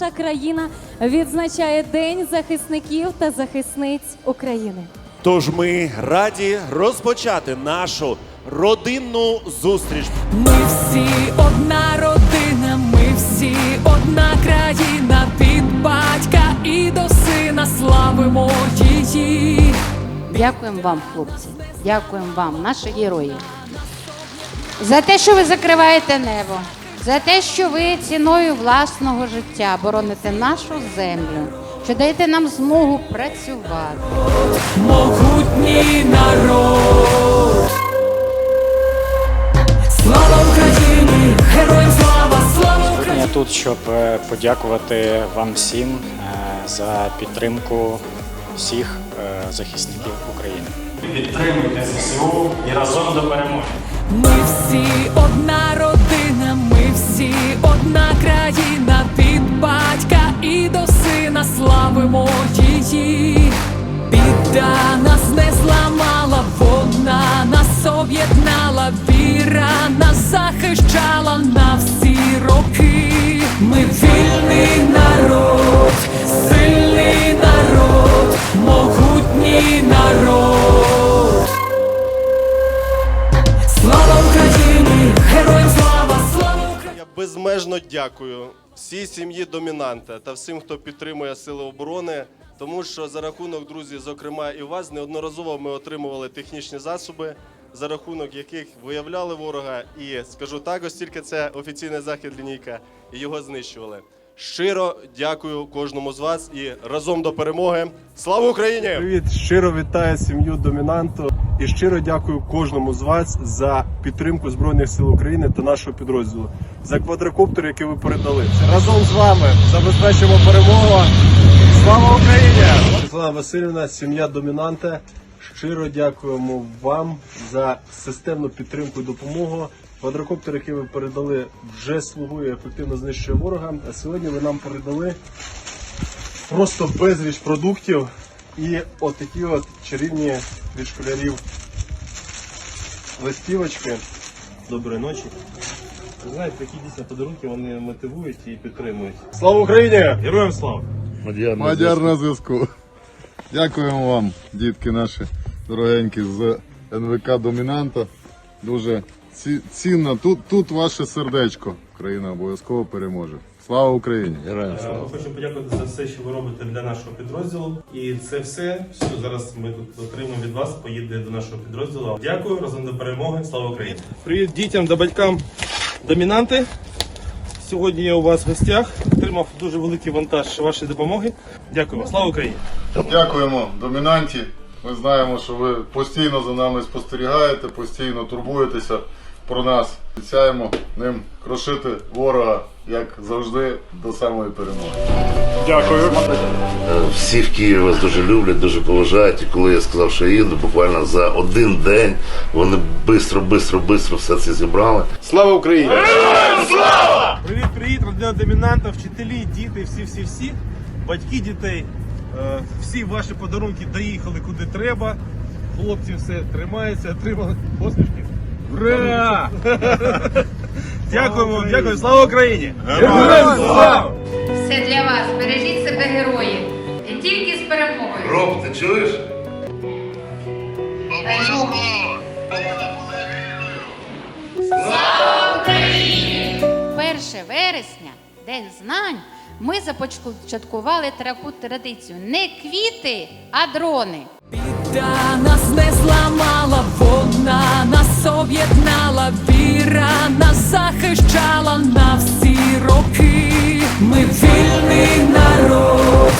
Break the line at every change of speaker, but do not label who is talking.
наша країна відзначає День захисників та захисниць України.
Тож ми раді розпочати нашу родинну зустріч.
Ми всі одна родина, ми всі одна країна, від батька і до сина славимо її.
Дякуємо вам, хлопці. Дякуємо вам, наші герої. За те, що ви закриваєте небо, за те, що ви ціною власного життя бороните нашу землю, що даєте нам змогу працювати.
Могутній народ. Слава Україні! Героям слава! Слава Україні!
Я тут, щоб е, подякувати вам всім е, за підтримку всіх е, захисників України. Підтримуйте ЗСУ і разом до перемоги.
Ми всі об'єднала, віра нас захищала на всі роки. Ми вільний народ, сильний народ, могутній народ. Слава Україні! Героям слава! Слава Україні!
Я безмежно дякую всій сім'ї домінанта та всім, хто підтримує сили оборони. Тому що за рахунок друзі, зокрема і вас, неодноразово ми отримували технічні засоби, за рахунок яких виявляли ворога, і скажу так, оскільки це офіційний захід лінійка, і його знищували. Щиро дякую кожному з вас і разом до перемоги. Слава Україні!
Привіт, щиро вітаю сім'ю домінанту і щиро дякую кожному з вас за підтримку Збройних сил України та нашого підрозділу за квадрокоптер, який ви передали. Разом з вами забезпечимо перемогу. Слава Україні! Світлана Васильівна, сім'я домінанта. Щиро дякуємо вам за системну підтримку і допомогу. Квадрокоптер, який ви передали, вже слугує ефективно знищує ворога. А сьогодні ви нам передали просто безліч продуктів і отакі от чарівні від школярів листівочки. Доброї ночі. Ви знаєте, такі дійсно подарунки вони мотивують і підтримують. Слава Україні! Героям слава!
Мадяр на зв'язку. Дякуємо вам, дітки наші дорогенькі з НВК Домінанта. Дуже ці- цінно. Тут, тут ваше сердечко. Україна обов'язково переможе. Слава Україні! Героям слава!
Ми хочемо подякувати за все, що ви робите для нашого підрозділу. І це все, що зараз ми тут отримаємо від вас, поїде до нашого підрозділу. Дякую, разом до перемоги. Слава Україні!
Привіт дітям та батькам домінанти. Сьогодні я у вас в гостях. Отримав дуже великий вантаж вашої допомоги. Дякую вам. Слава Україні!
Дякуємо, домінанті. Ми знаємо, що ви постійно за нами спостерігаєте, постійно турбуєтеся про нас. Обіцяємо ним крошити ворога, як завжди, до самої перемоги.
Всі в Києві вас дуже люблять, дуже поважають. І коли я сказав, що їду, буквально за один день вони бистро, бистро, бистро все це зібрали.
Слава Україні!
Слава Привіт, привіт, родина домінанта, вчителі, діти, всі, всі, всі, батьки дітей. Е, Всі ваші подарунки доїхали куди треба. Хлопці все тримаються, отримали посмішки. Ура! Дякуємо, дякую, слава Україні! Героям слава!
Все для вас. Бережіть себе, герої. І тільки з перемогою.
Роб, ти чуєш?
Перше вересня, День знань, ми започаткували таку традицію. Не квіти, а дрони.
Біда нас не зламала, вона нас об'єднала, віра нас захищала на всі роки. Ми вільний народ,